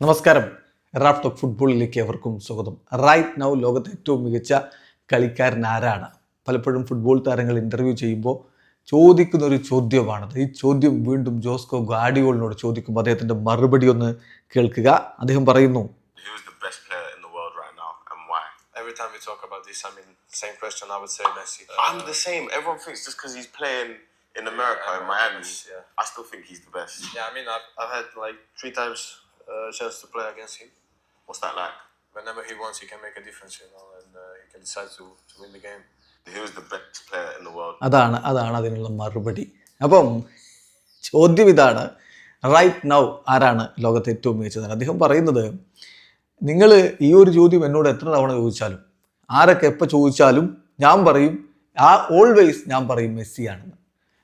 നമസ്കാരം raft of ഫുട്ബോളിലേക്ക് എവർക്കും സ്വാഗതം റൈറ്റ് നൗ ലോകത്തെ ഏറ്റവും മികച്ച കളിക്കാരൻ ആരാണ് പലപ്പോഴും ഫുട്ബോൾ താരങ്ങൾ ഇന്റർവ്യൂ ചെയ്യുമ്പോൾ ചോദിക്കുന്ന ഒരു ചോദ്യമാണത് ഈ ചോദ്യം വീണ്ടും ജോസ്കോ ഗാഡിയോളിനോട് ചോദിക്കുമ്പോൾ അദ്ദേഹത്തിന്റെ മറുപടി ഒന്ന് കേൾക്കുക അദ്ദേഹം പറയുന്നു? Every time we talk about this, I mean, same question, I would say Messi. I'm the same. Everyone thinks just because he's playing in America, in Miami, Yeah. I still think he's the best. Yeah, I mean, I've, I've had like three times uh, chance to play against him. What's that like? Whenever he wants, he can make a difference, you know, and uh, he can decide to, to win the game. He was the best player in the world? അതാണ് അതാണ് അതിനുള്ള മറുപടി അപ്പം ചോദ്യം ഇതാണ് right now ആരാണ് ലോകത്തെ ഏറ്റവും മികച്ചത് അദ്ദേഹം പറയുന്നത് നിങ്ങൾ ഈ ഒരു ചോദ്യം എന്നോട് എത്ര തവണ ചോദിച്ചാലും ആരൊക്കെ എപ്പോൾ ചോദിച്ചാലും ഞാൻ പറയും ആ ഓൾവേസ് ഞാൻ പറയും മെസ്സിയാണെന്ന്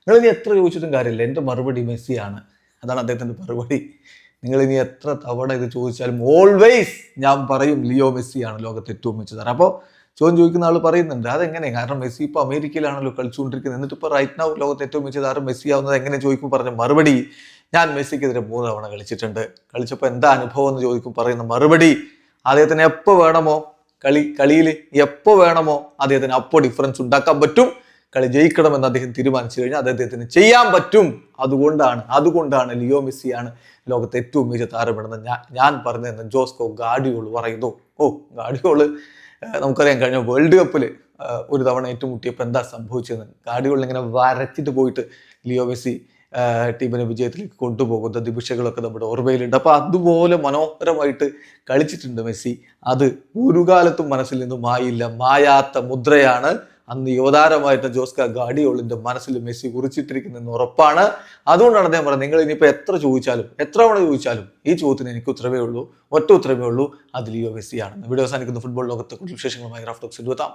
നിങ്ങൾ എത്ര ചോദിച്ചിട്ടും കാര്യമില്ല എന്റെ മറുപടി മെസ്സിയാണ് അതാണ് അദ്ദേഹത്തിന്റെ മറുപടി നിങ്ങൾ ഇനി എത്ര തവണ ഇത് ചോദിച്ചാലും ഓൾവേസ് ഞാൻ പറയും ലിയോ മെസ്സിയാണ് ലോകത്തെ ഏറ്റവും മികച്ചത്. അപ്പോൾ ചോദ്യം ചോദിക്കുന്ന ആൾ പറയുന്നുണ്ട് അതെങ്ങനെ? കാരണം മെസ്സി ഇപ്പോൾ അമേരിക്കയിലാണല്ലോ കളിച്ചുകൊണ്ടിരിക്കുന്നത്. എന്നിട്ട് ഇപ്പോൾ റൈറ്റ് നൗ ലോകത്തെ ഏറ്റവും മികച്ച താരം മെസ്സി ആവുന്നത് എങ്ങനെ? ചോദിക്കും. പറഞ്ഞ മറുപടി ഞാൻ മെസ്സിക്കെതിരെ മൂന്ന് തവണ കളിച്ചിട്ടുണ്ട്. കളിച്ചപ്പോൾ എന്താ അനുഭവം എന്ന് ചോദിക്കും. പറയുന്ന മറുപടി അദ്ദേഹത്തിന് എപ്പോൾ വേണമോ കളി കളിയിൽ എപ്പോൾ വേണമോ അദ്ദേഹത്തിന് അപ്പോൾ ഡിഫറൻസ് ഉണ്ടാക്കാൻ പറ്റും. കളി ജയിക്കണമെന്ന് അദ്ദേഹം തീരുമാനിച്ചു കഴിഞ്ഞാൽ അദ്ദേഹത്തിന് ചെയ്യാൻ പറ്റും. അതുകൊണ്ടാണ് അതുകൊണ്ടാണ് ലിയോ മെസ്സിയാണ് ലോകത്തെ ഏറ്റവും മികച്ച താരമെന്ന് ഞാൻ ഞാൻ പറഞ്ഞതെന്ന് ജോസ്കോ ഗാഡിയോൾ പറയുന്നു. ഓ ഗാഡിയോൾ നമുക്കറിയാം കഴിഞ്ഞ വേൾഡ് കപ്പിൽ ഒരു തവണ ഏറ്റുമുട്ടിയപ്പോൾ എന്താ സംഭവിച്ചതെന്ന്. ഗാഡിയോൾ ഇങ്ങനെ വരച്ചിട്ട് പോയിട്ട് ലിയോ മെസ്സി ടീമിനെ വിജയത്തിലേക്ക് കൊണ്ടുപോകുന്ന ദിവിഷകളൊക്കെ നമ്മുടെ ഓർമ്മയിലുണ്ട്. അപ്പോൾ അതുപോലെ മനോഹരമായിട്ട് കളിച്ചിട്ടുണ്ട് മെസ്സി. അത് ഒരു കാലത്തും മനസ്സിൽ നിന്ന് മായില്ല മായാത്ത മുദ്രയാണ് അന്ന് യുവതാരമായിട്ട് ജോസ്ക ഗാഡിയോളിന്റെ മനസ്സിൽ മെസ്സി കുറിച്ചിട്ടിരിക്കുന്നെന്ന് ഉറപ്പാണ്. അതുകൊണ്ടാണ് അദ്ദേഹം പറഞ്ഞത് നിങ്ങൾ ഇനിയിപ്പോൾ എത്ര ചോദിച്ചാലും എത്ര തവണ ചോദിച്ചാലും ഈ ചോദ്യത്തിന് എനിക്ക് ഉത്തരവേ ഉള്ളൂ ഒറ്റ ഉത്തരവേ ഉള്ളൂ അത് ലിയോ മെസ്സിയാണ് വീഡിയോ അവസാനിക്കുന്ന ഫുട്ബോൾ ലോകത്തെ കൂടുതൽ വിശേഷങ്ങളുമായി റാഫ്റ്റോക്സ് എത്താം